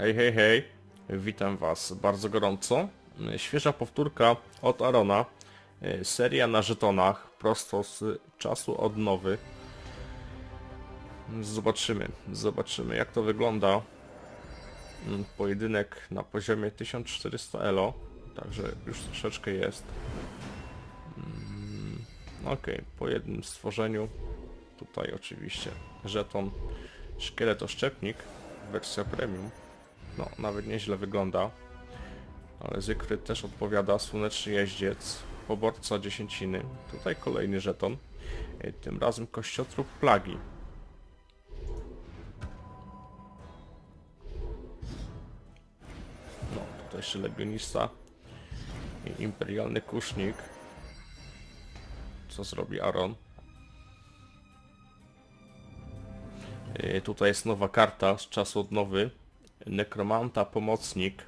Hej, hej, hej. Witam Was bardzo gorąco. Świeża powtórka od Arona. Seria na żetonach, prosto z czasu odnowy. Zobaczymy, zobaczymy jak to wygląda. Mm, Pojedynek na poziomie 1400 elo, także już troszeczkę jest. Mm, Okej, po jednym stworzeniu. Tutaj oczywiście żeton szkieletoszczepnik, wersja premium. No, nawet nieźle wygląda. Ale Zygfryd też odpowiada, słoneczny jeździec, poborca dziesięciny. Tutaj kolejny żeton. E, Tym razem kościotrup plagi. No, tutaj jeszcze legionista i imperialny kusznik. Co zrobi Aaron? E, Tutaj jest nowa karta z czasu odnowy. Nekromanta Pomocnik.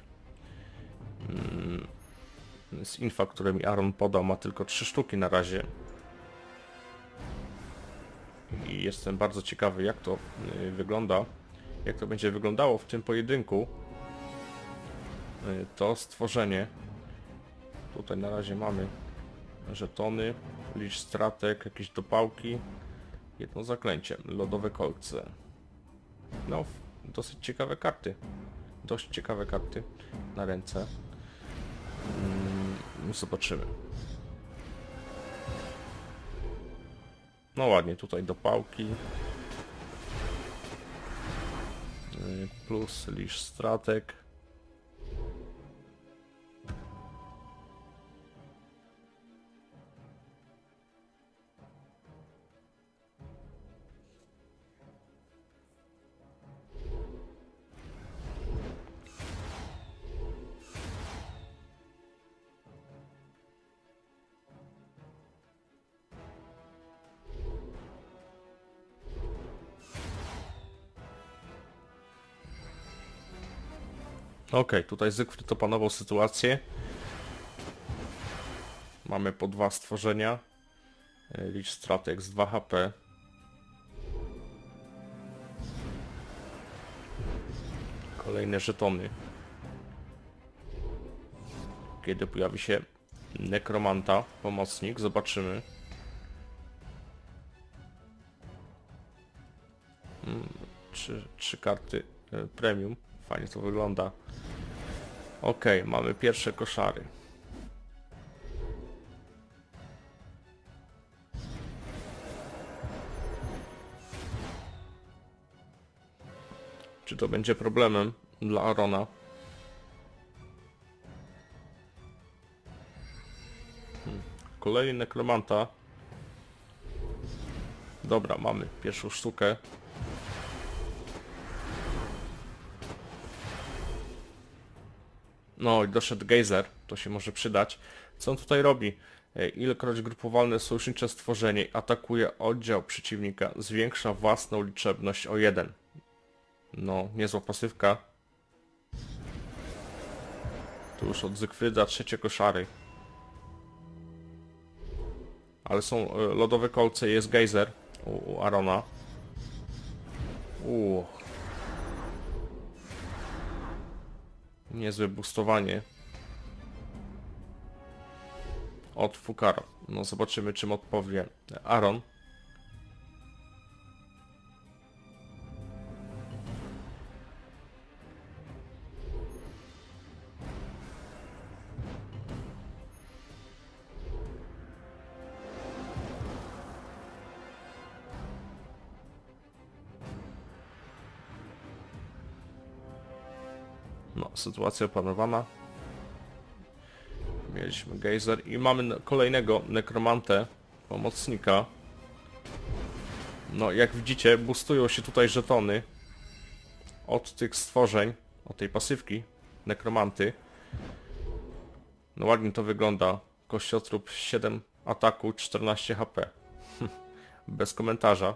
Mm, Z infa, które mi Aaron podał, ma tylko trzy sztuki na razie. I jestem bardzo ciekawy, jak to y, wygląda. Jak to będzie wyglądało w tym pojedynku. Y, To stworzenie. Tutaj na razie mamy żetony, licz stratek, jakieś dopałki, jedno zaklęcie, lodowe kolce. No, dosyć ciekawe karty. Dość ciekawe karty na ręce. Mm, zobaczymy. No ładnie, tutaj dopałki. Y, Plus lisz stratek. Okej, tutaj Zygfryd opanował sytuację. Mamy po dwa stworzenia. Y, Licz stratek z 2 HP. Kolejne żetony. Kiedy pojawi się nekromanta, pomocnik, zobaczymy. Mm, Trzy, trzy karty y, premium. Fajnie to wygląda. Okej, mamy pierwsze koszary. Czy to będzie problemem dla Arona? Hmm. Kolejny nekromanta. Dobra, mamy pierwszą sztukę. No i doszedł gejzer, to się może przydać. Co on tutaj robi? E, Ilekroć grupowalne sojusznicze stworzenie atakuje oddział przeciwnika, zwiększa własną liczebność o 1. No, niezła pasywka. Tu już od Zygfryda trzecie koszary. Ale są e, lodowe kolce, jest gejzer u, Arona. Uuu. Niezłe boostowanie. Od Fukaro. No zobaczymy czym odpowie Aaron. No, sytuacja opanowana. Mieliśmy gejzer i mamy kolejnego nekromantę, pomocnika. No, jak widzicie, boostują się tutaj żetony od tych stworzeń, od tej pasywki nekromanty. No ładnie to wygląda. Kościotrup 7 ataku, 14 HP. Bez komentarza.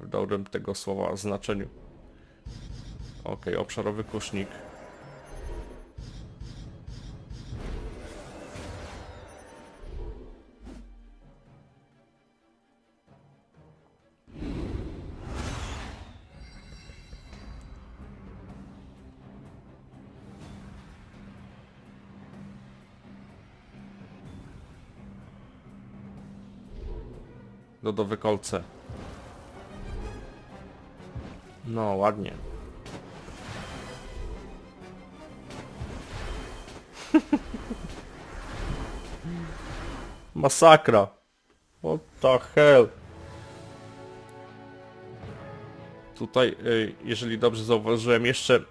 W dobrym tego słowa znaczeniu. Okej, obszarowy kusznik. Lodowe kolce. No, ładnie. Masakra. What the hell? Tutaj, y, jeżeli dobrze zauważyłem, jeszcze y,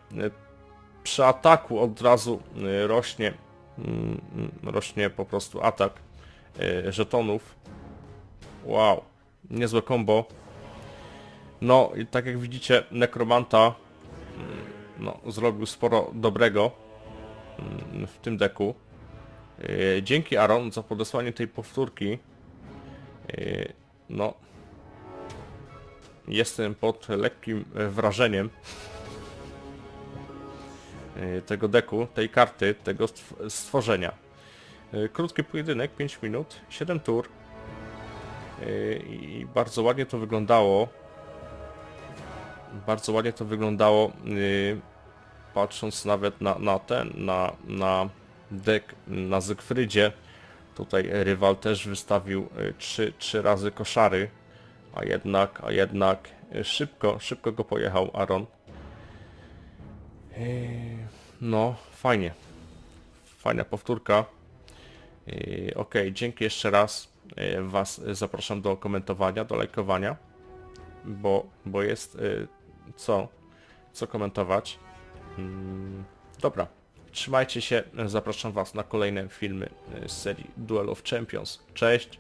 przy ataku od razu y, rośnie, mm, mm, rośnie po prostu atak żetonów. Wow, niezłe combo. No i tak jak widzicie, Nekromanta mm, no, zrobił sporo dobrego mm, w tym deku. Y, Dzięki Aaron za podesłanie tej powtórki. Y, No, jestem pod lekkim e, wrażeniem e, tego deku, tej karty, tego stw- stworzenia. E, Krótki pojedynek, 5 minut, 7 tur E, i bardzo ładnie to wyglądało. Bardzo ładnie to wyglądało, e, patrząc nawet na, na ten, na, na deck na Zygfrydzie. Tutaj rywal też wystawił 3, 3 razy koszary a jednak, a jednak szybko, szybko go pojechał Aaron. No, fajnie. Fajna powtórka. Eee, Ok, dzięki jeszcze raz. Eee, Was zapraszam do komentowania, do lajkowania, bo, bo jest e, co, co komentować. Mm, Dobra, trzymajcie się. Zapraszam Was na kolejne filmy e, z serii Duel of Champions. Cześć!